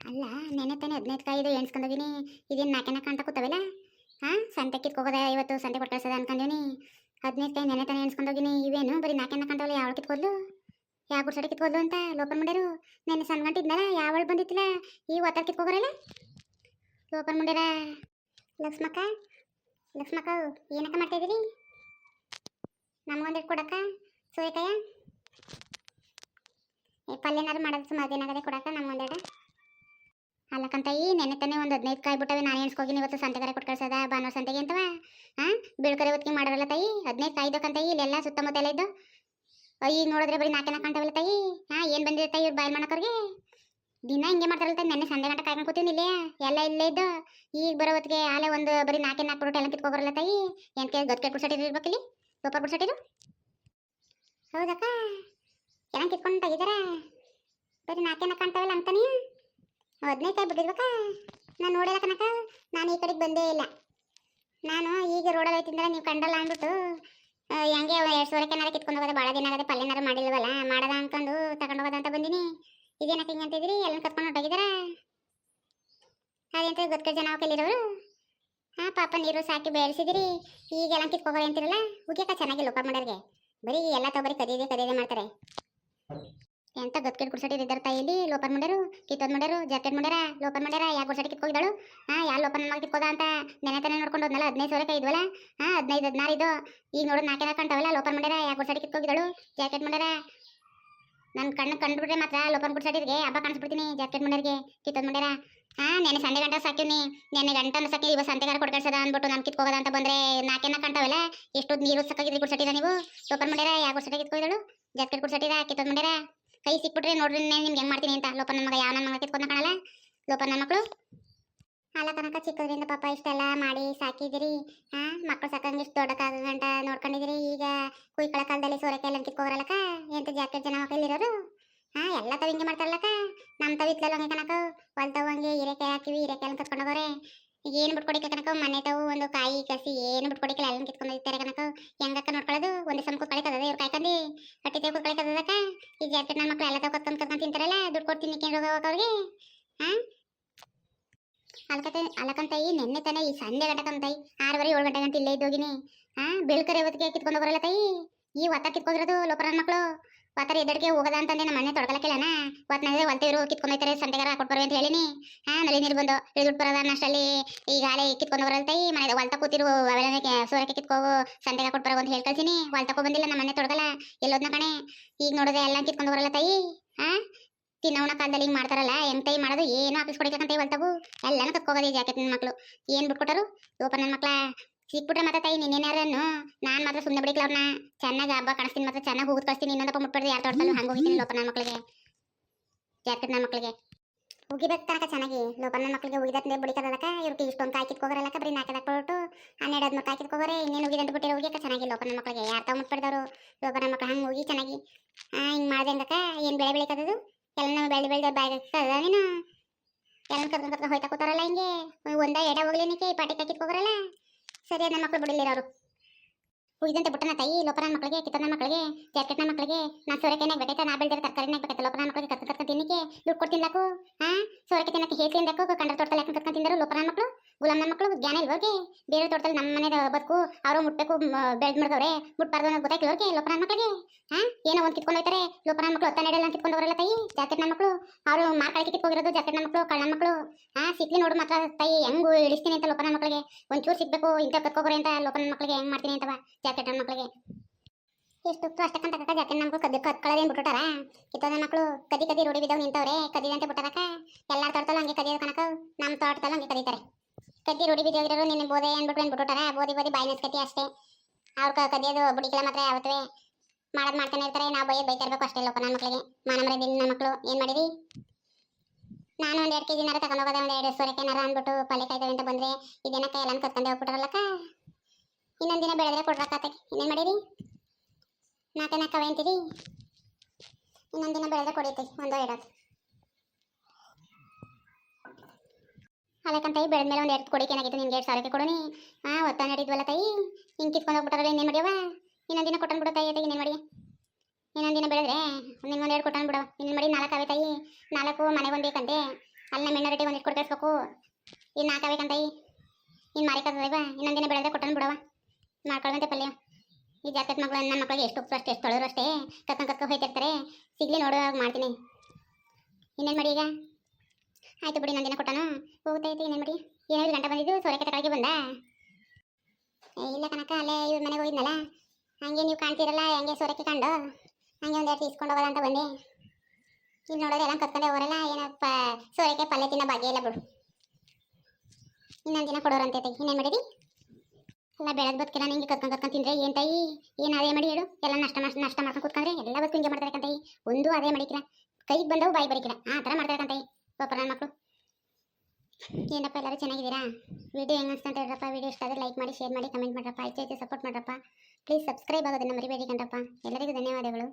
ಅಲ್ಲ ನೆನೆ ತಾನೆ ಹದಿನೈದು ಕಾಯಿದು ಎಣ್ಸ್ಕೊಂಡೋಗಿನಿ ಇದೇನು ನಾಲ್ಕೆ ನಾಲ್ಕು ಅಂತ ಕೂತವೆಲ್ಲ? ಹಾಂ ಸಂತೆ ಇವತ್ತು ಸಂತೆ ಕೊಟ್ಟು ಕಳ್ಸದ ಅನ್ಕೊಂಡೀನಿ ಹದಿನೈದು ಕಾಯಿ ನೆನೆ ತಾನೆ ಎಣ್ಸ್ಕೊಂಡೋಗಿನಿ ಇವೇನು, ಬರೀ ನಾಲ್ಕೆ ನಾಲ್ಕು ಅಂತವಲ್ಲ ಯಾವ ಕಿತ್ಕೋದ್ಲು? ಯಾವ ಗುಡ್ಸಡೆ ಕಿತ್ಕೋದ್ಲು ಅಂತ ಲೋಪನ್ ಮುಂಡ್ಯಾರು ನೆನ್ನೆ ಸಣ್ಣ ಗಂಟಿದ್ನಲ್ಲ ಯಾವಳು ಬಂದಿತ್ತಿಲ್ಲ ಈ ಒತ್ತಾರ ಕಿತ್ಕೋಗ್ರಲ್ಲ? ಲೋಪನ್ ಮುಂಡ್ಯಾರ ಲಕ್ಷ್ಮಕ್ಕ ಲಕ್ಷ್ಮಕ್ಕ ಏನಕ್ಕ ಮಾಡ್ತಾಯಿದ್ದೀರಿ? ನಮಗೊಂದಿಟ್ಟು ಕೊಡಕ್ಕ ಸೂರ್ಯಕಾಯ ಪಲ್ಯನಾರು ಮಾಡೋದು ಸುಮಾರು ದಿನ ಆಗದೆ ಕೊಡಕ್ಕ ನಮ್ಗೊಂದೆರಡು. ಅಲ್ಲಕ್ಕಂತಯಿ ನೆನ್ನೆ ತಾನೇ ಒಂದು ಹದಿನೈದು ಕಾಯಿ ಬಿಟ್ಟವೆ, ನಾನು ಎಣ್ಸ್ಕೋಗಿನಿ ಇವತ್ತು ಸಂತೆಗಾರ ಕೊಟ್ಟು ಕಳ್ಸದ, ಭಾನುವಾರ ಸಂತೆಗೆ ಅಂತವ? ಹಾಂ ಬೀಳ್ಕರೆ ಹೊತ್ತಿಗೆ ಮಾಡಾರಲ್ಲ ತಾಯಿ, ಹದಿನೈದು ಕಾಯಿ ಇಲ್ಲೆಲ್ಲಾ ಇಲ್ಲೆಲ್ಲ ಸುತ್ತಮುತ್ತ ಎಲ್ಲ ಇದ್ದು ಈಗ ನೋಡಿದ್ರೆ ಬರೀ ನಾಲ್ಕೇನ ನಾಲ್ಕು ಕಾಣ್ತಾವಲ್ಲ ತಾಯಿ? ಹಾಂ ಏನು ಬಂದಿದೆ ತಾಯಿ ಇವ್ರು ಬಾಯ್ ಮಾಡಕ್ಕವ್ರಿಗೆ ದಿನ ಹಿಂಗೆ ಮಾಡ್ತಾರಲ್ಲ ತಾಯಿ, ನೆನ್ನೆ ಸಂಜೆ ಗಂಟೆ ಕಾಯ್ಕೊಂಡು ಕೂತೀನಿ ಇಲ್ಲೇ, ಎಲ್ಲ ಇಲ್ಲೇ ಇದ್ದು? ಈಗ ಬರೋ ಹೊತ್ತಿಗೆ ಆಲೆ ಒಂದು ಬರೀ ನಾಲ್ಕೇ ನಾಲ್ಕು ಬಿಟ್ಟು ಎಲ್ಲ ಕಿತ್ಕೊಬರಲ್ಲ ತಾಯಿ? ಎಂತ ಗದ್ಕೆ ಕುಡ್ಸಟ್ಟಿದ್ರು ಸೂಪರ್ ಕುಡ್ಸಟ್ಟಿರು ಹೌದಕ್ಕ? ಚೆನ್ನಾಗಿ ಕಿತ್ಕೊಂಡು ತೆಗಿದಾರ ಬರೀ ನಾಲ್ಕೇನ ನಾಲ್ಕು ಕಾಣ್ತಾವಲ್ಲ ಅಂತಾನೆ? ಹದಿನೈದು ಕಾಯಿ ಬಿಟ್ಟಿರ್ಬೇಕ ನಾನು ನೋಡಿಲ್ಲ ಕನಕ ನಾನು ಈ ಕಡೆಗೆ ಬಂದೇ ಇಲ್ಲ. ನಾನು ಈಗ ರೋಡಲ್ಲಿ ಐತಿಂದ್ರೆ ನೀವು ಕಂಡಲ್ಲ ಅಂದ್ಬಿಟ್ಟು ಹೆಂಗೆ ಎರಡು ಸಾವಿರಕ್ಕೆ ಏನಾರ ಕಿತ್ಕೊಂಡು ಹೋಗೋದು? ಭಾಳ ದಿನ ಆಗದೆ ಪಲ್ಯನಾರ ಮಾಡಿಲ್ವಲ್ಲ? ಮಾಡದ ಅನ್ಕೊಂಡು ತಗೊಂಡು ಹೋಗೋದ ಅಂತ ಬಂದಿನಿ. ಇದೇನಕ್ಕೆ ಹಿಂಗೆ ಅಂತಿದ್ರಿ ಎಲ್ಲ ಕರ್ಕೊಂಡು ಹೊಟ್ಟೋಗಿದಾರ ಅದೇಂತ ಗೊತ್ತಿರೋ ಜನ ಕಲಿರೋರು ಹಾಂ ಪಾಪ ನೀರು ಸಾಕಿ ಬೆಳೆಸಿದಿರಿ ಈಗೆಲ್ಲ ಕಿತ್ಕೋಗೋದು ಅಂತಿರಲ್ಲ? ಉಗ್ಯಕ ಚೆನ್ನಾಗಿ ಲೋಕ ಮಾಡೋರಿಗೆ. ಬರೀ ಎಲ್ಲ ತೊಗೊಬರಿ ಕದಿಯದೆ ಕದಿದೆ ಮಾಡ್ತಾರೆ. ಎಂತ ಗತ್ಕೆಟ್ ಕುಡ್ಸಟಿ ಇದ್ದಾರ ತಾಯಿಲಿ ಲೋಪನ್ ಮುಂಡ್ಯಾರು, ಕಿತ್ತೋದ್ ಮುಂಡ್ಯಾರು ಜಾಕೆಟ್ ಮಾಡ್ಯಾರ, ಲೋಪನ್ ಮಾಡ್ಯಾರ ಯಾ ಗುಡ್ಸಟಿ ಕಿತ್ಕೋಗಿದ್ದಾಳು ಹಾ ಯಾ ಲೋಪನ್ ಮಗ ಕಿತ್ಕೋದ ಅಂತ ನೆನೆ ತಾನೆ ನೋಡ್ಕೊಂಡು ಹೋದ್ನಲ್ಲ, ಹದಿನೈದು ಸಾವಿರ ಇದ್ವಲ್ಲ ಹಾ, ಹದಿನೈದು, ಹದಿನಾರು ಇದು. ಈಗ ನೋಡೋದು ನಾಲ್ಕೆ ನಾಲ್ಕು ಕಂಟವಲ್ಲ ಲೋಪನ್ ಮಾಡ್ಯಾರ ಯಾ ಗುಡ್ಸಟಿ ಕಿತ್ಕೋಗಿದ್ದಾಳು ಜಾಕೆಟ್ ಮಾಡ್ಯಾರ? ನನ್ನ ಕಣ್ಣು ಕಂಡುಬಿಟ್ರೆ ಮಾತ್ರ ಲೋಪನ್ ಗುಡ್ಸಟಿಗೆ ಹಬ್ಬ ಕಾಣಿಸ್ಬಿಡ್ತೀನಿ, ಜಾಕೆಟ್ ಮಾಡ್ಯಾರಿಗೆ, ಕಿತ್ತೋದ್ ಮಾಡ್ಯಾರ. ಹಾ, ನೆನೆ ಸಂಡೆ ಗಂಟ ಸಾಕಿವ್ನಿ ನೆನೆ ಗಂಟನ ಸಾಕಿ ಇವ ಸಂತೆಗಾರ ಕೊಟ್ಟು ಕಳ್ಸದ ಅಂದ್ಬಿಟ್ಟು ನಾನು ಕಿತ್ಕೋಗದ ಅಂತ ಬಂದ್ರೆ ನಾಲ್ಕೇನ ನಾಲ್ಕು ಕಂಟವಲ್ಲ ಎಷ್ಟು ನೀರು ಸಾಕಾಗಿದ್ರಿ ಗುಡ್ಸಟಿದ ನೀವು? ಲೋಪನ್ ಮಾಡ್ಯಾರ ಯಾ ಗುಡ್ಸಟಿ ಕಿತ್ಕೋಗಿದ್ದಾಳು ಜಾಕೆಟ್ ಗುಡ್ಸಟಿದ ಕಿತ್ತೋದ್ ಮುಂಡ್ಯಾರ? ಕೈ ಸಿಕ್ಬಿಟ್ರೆ ನೋಡ್ರಿ ನಿಮ್ಗೆ ಹೆಂಗ್ ಮಾಡ್ತೀನಿ ಅಂತ. ನನ್ನ ಮಗ ಯಾವ ನನ್ನ ಮಗ ಕಿತ್ಕೊಂಡ ಕಾಣಲ್ಲ ನನ್ನ ಮಕ್ಕಳು ಅಲ್ಲ ಕನಕ, ಚಿಕ್ಕದ್ರಿಂದ ಪಾಪ ಇಷ್ಟೆಲ್ಲ ಮಾಡಿ ಸಾಕಿದಿರಿ ಹಾ ಮಕ್ಕಳು ಸಾಕಂಗೆ ಇಷ್ಟು ದೊಡ್ಡಕ್ಕಾಗಂಟ ನೋಡ್ಕೊಂಡಿದಿರಿ ಈಗ ಕುಯ್ಕಳ ಕಾಲದಲ್ಲಿ ಸೋರೆಕಾಯಿ ಕಿತ್ಕೋರಲ್ಲಕ್ಕ ಎಂತ ಜಾಕೆಟ್ ಜನ ಮಕ್ಕಳಿರೋರು ಹಾ, ಎಲ್ಲ ತವ ಹಿಂಗೆ ಮಾಡ್ತಾರಲ್ಲಕ್ಕ? ನಮ್ಮ ತವ ಇತ್ತಲ್ಲ ಹಂಗೆ ಕಣಕ್ಕ ಹೊಲ್ ತಾವ್ ಹಂಗೆ ಹೀರೆಕಾಯಿ ಹಾಕಿವಿ, ಹೀರೆಕಾಯಿ ಎಲ್ಲ ಕತ್ಕೊಂಡು ಹೋಗೋರೆ. ಈಗ ಏನು ಬಿಟ್ಕೊಡಿಕ ಕನಕ ಮನೆ ತಾವು ಒಂದು ಕಾಯಿ ಕಸಿ ಏನು ಬಿಟ್ಕೊಡಿಕಲ್ಲ ಎಲ್ಲ ಕಿತ್ಕೊಂಡು ಹೋಗ್ತಾರೆ ಕನಕ ಹೆಂಗಕ್ಕ ನೋಡ್ಕೊಳ್ಳೋದು ಒಂದು ಸಮ ಕುತ್ಕೊಳಿಕದ ಇವ್ರು ಕಾಯ್ಕೊಂಡು. ಹೊಟ್ಟೆ ತೆಗೆ ಕುತ್ಕೊಳಿಕದಕ್ಕ ಈ ಜಾತಿ ನನ್ನ ಮಕ್ಕಳು ಎಲ್ಲ ತಗೊಂಡ್ ಕರ್ಕೊಂಡ್ ತಿಂತಾರಲ್ಲ, ದುಡ್ಡು ಕೊಡ್ತೀನಿ ಕೇಳಿ ಅವ್ರಿಗೆ? ಹಾಂ? ಅಲ್ಕತೆ ಅಲ್ಲಕಂತಾಯಿ ನೆನ್ನೆ ತಾನೇ ಈ ಸಂಜೆ ಗಂಟಕಂತೈ ಆರೂವರೆ, ಏಳು ಗಂಟೆ ಗಂಟೆ ಇಲ್ಲೇ ಇದ್ದೋಗಿನಿ. ಹಾ? ಬೆಳ್ಕರೆ ಹೊತ್ತಿಗೆ ಕಿತ್ಕೊಂಡು ಬರಲ್ಲ ತಾಯಿ. ಈ ಒತ್ತ ಕಿತ್ಕೊಂಡಿರೋದು ಲೋಪರನ್ ಮಕ್ಕಳು ಒತ್ತರ ಎದ್ದಡಿಗೆ ಹೋಗದ ಅಂತಂದೆ ನಮ್ಮ ಮನೆ ತೊಡಗಲಕ್ಕಿಲ್ಲನ ಒತ್ತನಂದ್ರೆ ಒಲ್ತೇವ್ರು ಕಿತ್ಕೊಂಡು ಹೋಯ್ತಾರೆ ಸಂತೆಗಾರ ಕೊಟ್ಬರ್ವಿ ಅಂತ ಹೇಳಿನಿ. ಹಾ ನಲ್ಲಿ ನೀರು ಬಂದು ಇಳಿದುಟ್ಟು ಬರೋದ ಅಷ್ಟರಲ್ಲಿ. ಈ ಆಲೆ ಕಿತ್ಕೊಂಡು ಬರಲ್ತೈ ಮನೆ ಹೊಲ್ತ ಕೂತಿರು ಅವೆಲ್ಲ ಹೋಗು ಕಿತ್ಕೋಗು, ಸಂತೆಗಾರ ಕೊಟ್ಬರೋ ಅಂತ ಹೇಳಿ ಕಳ್ಸಿನಿ. ಹೊಲ್ತಕೊ ಬಂದಿಲ್ಲ ನಮ್ಮ ಮನೆ ತೊಡ್ಕಲ್ಲ ಎಲ್ಲೋದ್ನ ಕಣೆ. ಈಗ ನೋಡಿದ್ರೆ ಎಲ್ಲ ಕಿತ್ಕೊಂಡು ಬರಲ್ಲ ತಾಯಿ. ಹಾ, ತಿನ್ನೋಣ ಕಾಲದಲ್ಲಿ ಹಿಂಗ್ ಮಾಡ್ತಾರಲ್ಲ ಹೆಂಗ್ ತೈ ಮಾಡೋದು? ಏನು ಆಫೀಸ್ ಕೊಡಿಕಂತ ಇವಲ್ತವು ಎಲ್ಲಾನು ಕತ್ಕೋಗೋದು ಈ ಜಾಕೆಟ್ ನನ್ನ ಮಕ್ಕಳು ಏನು ಬಿಟ್ಕೊಟ್ಟರು? ಓಪನ್ ನನ್ನ ಮಕ್ಳ ಸಿಕ್ಬಿಟ್ರೆ ಮತ್ತೆ ತಾಯಿ ನಿನ್ನೇನಾರನ್ನು ನಾನ್ ಮಾತ್ರ ಸುಮ್ಮನೆ ಬಿಡಿಕ್ಲ ಅವ್ರನ್ನ ಚೆನ್ನಾಗಿ ಹಬ್ಬ ಕಾಣಿಸ್ತೀನಿ ಮತ್ತೆ ಚೆನ್ನಾಗಿ ಹೋಗಿ ಕಳಿಸ್ತೀನಿ ಇನ್ನೊಂದಪ್ಪ ಮುಟ್ಬಿಡ್ದು ಯಾರು ತೊಡ್ಕೊಂಡು ಹಂಗೆ ಹೋಗಿದ್ದೀನಿ ಲೋಪ ನನ್ನ ಮಕ್ಳಿಗೆ. ಜಾಕೆಟ್ ನನ್ನ ಮಕ್ಕಳಿಗೆ ಉಗಿಬೇಕು ತನಕ ಚೆನ್ನಾಗಿ. ಲೋಪ ನನ್ನ ಮಕ್ಳಿಗೆ ಉಗಿದತ್ತೆ ಬಿಡಿಕದಕ್ಕ ಇವ್ರಿಗೆ ಇಷ್ಟೊಂದು ಕಾಯಿ ಕಿತ್ಕೋಗರಲ್ಲಕ್ಕ ಬರೀ ನಾಲ್ಕು ಕೊಟ್ಟು ಹನ್ನೆರಡು ಹದಿಮೂರು ಕಾಯಿ ಕಿತ್ಕೋಗರೆ ಇನ್ನೇನು ಅಂತ ಬಿಟ್ಟಿರೋ ಉಗಿಯಕ್ಕ ಚೆನ್ನಾಗಿ ಲೋಪ ನನ್ನ ಮಕ್ಳಿಗೆ. ಯಾರು ತಾವು ಮುಟ್ಬಿಡ್ದವರು? ಲೋಪ ನನ್ನ ಮಕ್ಳು ಹಂಗೆ ಹೋಗಿ ಚೆನ್ನಾಗಿ. ಆ ಹಿಂಗೆ ಮಾಡಿದೆ ಅಂದಕ್ಕ ಏನು ಬೆಳೆ ಬೆಳಿಕದದು ಎಲ್ಲ ಬೆಳೆದು ಬೆಳೆದ ಬ್ಯಾಗ್ ನೀನು? ಎಲ್ಲ ಕರ್ಕೊಂಡು ಕರ್ಕೊಂಡು ಹೋಯ್ತಾ ಕೂತಾರಲ್ಲ ಹಿಂಗೆ? ಒಂದ ಎಡ ಹೋಗ್ಲೇನಿಕೆ ಪಾಟಿ ಕಿತ್ಕೋಗ್ರಲ್ಲ ಸರಿ, ನನ್ನ ಮಕ್ಕಳು ಬಿಡಲಿಲ್ಲ ಅವರು ಉಳಿದಂತೆ ಬಿಟ್ಟನ ತಾಯಿ ಲೋಪನ ಮಕ್ಕಳಿಗೆ ಕಿತ್ತನ ಮಕ್ಕಳಿಗೆ ಜಾಕೆಟ್ನ ಮಕ್ಕಳಿಗೆ, ನಾನು ಸೋರೆಕಾಯಿನಾಗ ಬೇಕಾಯ್ತಾ ನಾ ಬೆಳೆದಿರೋ ತರಕಾರಿನಾಗ ಬೇಕಾಯ್ತಾ ಲೋಪನ ಮಕ್ಕಳಿಗೆ ಕತ್ತ ಕರ್ಕೊಂಡು ತಿನ್ನಕ್ಕೆ ದುಡ್ಡು ಕೊಟ್ಟು ಹಾಂ? ಸೋರೆಕಾಯಿ ತಿನ್ನಕ್ಕೆ ಹೇಗೆ ತಿನ್ಬೇಕು ಕಂಡ್ರ ತೋಟದಲ್ಲಿ ಹಾಕೊಂಡು ಕರ್ಕೊಂಡು ತಿಂದರು ಲೋಪನ ಮಕ್ಕಳು ಗುಲಾಮ್ ನನ್ನ ಮಕ್ಕಳು ಜ್ಞಾನ ಇಲ್ವೋಗೆ ಬೇರೆ ತೋಟದಲ್ಲಿ ನಮ್ಮ ಮನೆ ಬದುಕು, ಅವರು ಮುಟ್ಟಬೇಕು ಬೆಳೆದ್ ಮಾಡ್ದವ್ರೆ. ಮುಟ್ಬಾರ್ದು ಅನ್ನೋದು ಗೊತ್ತಾಯ್ತು ಅವ್ರಿಗೆ ಲೋಪನ ಮಕ್ಕಳಿಗೆ ಹಾ? ಏನೋ ಒಂದು ಕಿತ್ಕೊಂಡು ಹೋಯ್ತಾರೆ. ಲೋಪನ ಮಕ್ಕಳು ಒತ್ತ ನಡೆಯಲ್ಲ ಕಿತ್ಕೊಂಡವರಲ್ಲ ತಾಯಿ? ಜಾಕೆಟ್ ನನ್ನ ಮಕ್ಕಳು ಅವರು ಮಾರ್ಕಳಿಕೆ ಕಿತ್ಕೋಗಿರೋದು ಜಾಕೆಟ್ ನನ್ನ ಮಕ್ಕಳು ಕಳ್ಳ ಮಕ್ಕಳು ಹಾ, ಸಿಕ್ಲಿ ನೋಡು ಮಾತ್ರ ತಾಯಿ, ಹೆಂಗು ಇಳಿಸ್ತೀನಿ ಅಂತ ಲೋಪನ ಮಕ್ಕಳಿಗೆ ಒಂಚೂರು ಸಿಗ್ಬೇಕು ಇಂಥ ಕತ್ಕೋಗ್ರಿ ಅಂತ ಲೋಪನ ಮಕ್ಕಳಿಗೆ ಹೆಂಗ್ ಮಾಡ್ತೀನಿ ಅಂತವ ಜಾಕೆಟ್ ನನ್ನ ಮಕ್ಕಳಿಗೆ ಎಷ್ಟು ಅಷ್ಟಕ್ಕಂತ ಕಕ್ಕ ಜಾಕೆಟ್ ನಮ್ಗೆ ಕದ್ದು ಕತ್ಕೊಳ್ಳೋದೇನು ಬಿಟ್ಟಾರ ಕಿತ್ತೋದ ಮಕ್ಕಳು ಕದಿ ಕದಿ ರೂಢಿ ಬಿದ್ದವ್ ನಿಂತವ್ರೆ, ಕದಿದಂತೆ ಬಿಟ್ಟಾರಕ್ಕ ಎಲ್ಲಾರ ತೋಟದಲ್ಲೂ ಹಂಗೆ ಕದಿಯೋದು ಕನಕ ನಮ್ಮ ತೋಟದಲ್ಲೂ ಹಂಗೆ ಕದೀತಾರೆ. ಕದ್ದಿ ರೂಢಿ ಬಿದ್ದೋಗಿರೋರು ನಿನ್ನ ಬೋಧೆ ಅಂದ್ಬಿಟ್ಟು ಏನು ಬೋಧಿ ಬೋದಿ ಬಾಯಿ ನಸ್ಕತಿ ಅಷ್ಟೇ. ಅವ್ರ ಕದಿಯೋದು ಬುಡಿಕೆಲ್ಲ ಮಾತ್ರ ಯಾವತ್ತೇ ಮಾಡೋದು ಮಾಡ್ತಾನೆ ಇರ್ತಾರೆ. ನಾವು ಬೈಯೋದು ಬೈತಾ ಇರ್ಬೇಕು ಅಷ್ಟೇ ಲೋಕ ನನ್ನ ಮಕ್ಕಳಿಗೆ ಮಾನ ಮರ್ಯಾದೆ ನನ್ನ ಮಕ್ಕಳು ಏನು ಮಾಡಿರಿ ನಾನು ಒಂದು ಎರಡು ಕೆ ಜಿನಾರ ತಗೊಂಡೋಗೋದೆ ಒಂದು ಎರಡು ನರ ಅಂದ್ಬಿಟ್ಟು ಪಲ್ಯ ಕಾಯ್ತವೆ ಅಂತ ಬಂದರೆ ಇದೇನಕ್ಕ ಎಲ್ಲ ಕತ್ಕೊಂಡೆ ಹೋಗ್ಬಿಟ್ರಲ್ಲಕ್ಕ ಇನ್ನೊಂದು ದಿನ ಬೆಳೆದ್ರೆ ಕೊಡ್ರಕ್ಕಾತಕ್ಕೆ ಇನ್ನೇನು ಮಾಡಿರಿ ನಾಲ್ಕು ನಾಲ್ಕವೆ ಅಂತೀರಿ ಇನ್ನೊಂದು ದಿನ ಬೆಳೆದ್ರೆ ಕೊಡೈತಿ, ಒಂದೋ ಎರಡತ್ತು ಅಲ್ಲಕ್ಕಂತ ಬೆಳೆದ ಮೇಲೆ ಒಂದು ಎರಡು ಕೊಡಿಕೆ ಏನಾಗಿತ್ತು ನಿನ್ಗೆ ಎರಡು ಸಾವಿರಕ್ಕೆ ಕೊಡೋನಿ ಹಾಂ ಒತ್ತ ನಡೀದ್ವಲ್ಲ ತಾಯಿ? ಹಿಂಗೆ ಕಿತ್ಕೊಂಡು ಹೋಗ್ಬಿಟ್ಟಾರ ಇನ್ನೇನು ಮಾಡ್ಯವ ಇನ್ನೊಂದಿನ ದಿನ ಕೊಟ್ಟನ್ ಬಿಡು ತಾಯಿ ತಾಯಿ ಇನ್ನೇನು ಮಾಡಿ ಇನ್ನೊಂದಿನ ದಿನ ಬೆಳೆದ್ರೆ ನಿಮ್ಗೆ ಒಂದು ಎರಡು ಕೊಟ್ಟನ್ ಬಿಡವ ಇನ್ನೇನು ಮಾಡಿ ನಾಲ್ಕು ಅವೆ ತಾಯಿ. ನಾಲ್ಕು ಮನೆಗೆ ಒಂದು ಬೇಕಂತೆ ಅಲ್ಲಿ ನಮ್ಮ ರೇಟಿ ಒಂದಿಟ್ಟು ಕೊಟ್ಟು ಕಳಿಸ್ಬೇಕು ಇನ್ನು ಹಾಕಬೇಕಂತ ಇನ್ನು ಮಾರಿಕತ್ತದವ ಇನ್ನೊಂದಿನ ಬೆಳೆದ್ರೆ ಕೊಟ್ಟನ್ ಬಿಡವ ಮಾಡ್ಕೊಳ್ವಂತೆ ಪಲ್ಯ. ಈ ಜಾಕೆಟ್ ಮಗಳು? ನನ್ನ ಮಕ್ಕಳಿಗೆ ಎಷ್ಟು ಉಪ್ಪು ಅಷ್ಟೇ, ಎಷ್ಟು ತೊಳೆದ್ರು ಅಷ್ಟೇ. ಕತ್ಕೊಂಡು ಕತ್ಕೊಂಡು ಹೋಯ್ತಿರ್ತಾರೆ. ಸಿಗ್ಲಿ ನೋಡುವಾಗ ಮಾಡ್ತೀನಿ. ಇನ್ನೇನು ಮಾಡಿ ಈಗ? ಆಯ್ತು ಬಿಡಿ, ನಂದಿನ ಕೊಟ್ಟನು. ಹೋಗ್ತೈತಿ ಇನ್ನೇನು ಮಾಡಿ ಏಳು ಗಂಟೆ ಬಂದಿದ್ದು ಸೋರೆಕೆ ತಗೊಳಗೆ ಬಂದ. ಇಲ್ಲ ಕನಕ ಅಲ್ಲೇ ಇವ್ರ ಮನೆಗೆ ಹೋಗಿದ್ನಲ್ಲ. ಹಂಗೆ ನೀವು ಕಾಣ್ತಿರಲ್ಲ, ಹೆಂಗೆ ಸೋರೆಕೆ ಕಂಡು. ಹಂಗೆ ಒಂದೆರಡು ಇಸ್ಕೊಂಡು ಹೋಗೋದ ಅಂತ ಬಂದೆ. ಇಲ್ಲಿ ನೋಡೋದು ಎಲ್ಲ ಕತ್ಕೊಂಡೆ ಹೋರಲ್ಲ ಏನಪ್ಪ ಸೋರೆಕೆ ಪಲ್ಯ ತಿನ್ನ ಭಾಗ್ಯ ಇಲ್ಲ ಬಿಡು. ಇನ್ನೊಂದು ದಿನ ಕೊಡೋರಂತೆ ಇನ್ನೇನು ಮಾಡಿದಿ? ಎಲ್ಲ ಬೆಳೆದು ಬದುಕಿಲ್ಲ ನಿಂಗೆ ಕತ್ಕೊಂಡು ಕತ್ಕೊಂಡು ತಿಂದ್ರೆ ಏನ್ ತಾಯಿ? ಏನು ಅದೇ ಮಾಡಿ ಹೇಳು. ಎಲ್ಲ ನಷ್ಟ ನಷ್ಟ ನಷ್ಟ ಮಾಡ್ಕೊಂಡು ಕೂತ್ಕೊಂಡ್ರೆ ಎಲ್ಲ ಬದುಕು ಹಿಂಗೆ ಮಾಡ್ತಾರೆ ಕಂತಾಯಿ ಒಂದು ಅದೇ ಮಾಡಿಕಿಲ್ಲ ಕೈಗೆ ಬಂದವು, ಬಾಯಿ ಬರಿಕಿಲ್ಲ ಆ ಥರ ಮಾಡ್ತಾರೆ ಕಂತಾಯಿ ಪಾಪ ಮಕ್ಕಳು ಏನಪ್ಪ ಎಲ್ಲರೂ ಚೆನ್ನಾಗಿದ್ದೀರಾ? ವಿಡಿಯೋ ಹೆಂಗೆ ಅನ್ಸ್ತಾ ಅಂತ ಹೇಳ್ರಪ್ಪ, ವಿಡಿಯೋ ಇಷ್ಟ ಆದರೆ ಲೈಕ್ ಮಾಡಿ ಶೇರ್ ಮಾಡಿ ಕಮೆಂಟ್ ಮಾಡ್ರಪ್ಪ ಆಯ್ತು ಆಯ್ತು ಸಪೋರ್ಟ್ ಮಾಡ್ರಪ್ಪ. ಪ್ಲೀಸ್ ಸಬ್ಸ್ಕ್ರೈಬ್ ಆಗೋದನ್ನು ಮರಿಬೇಡಿ ಕಂಡ್ರಪ್ಪ ಎಲ್ಲರಿಗೂ ಧನ್ಯವಾದಗಳು.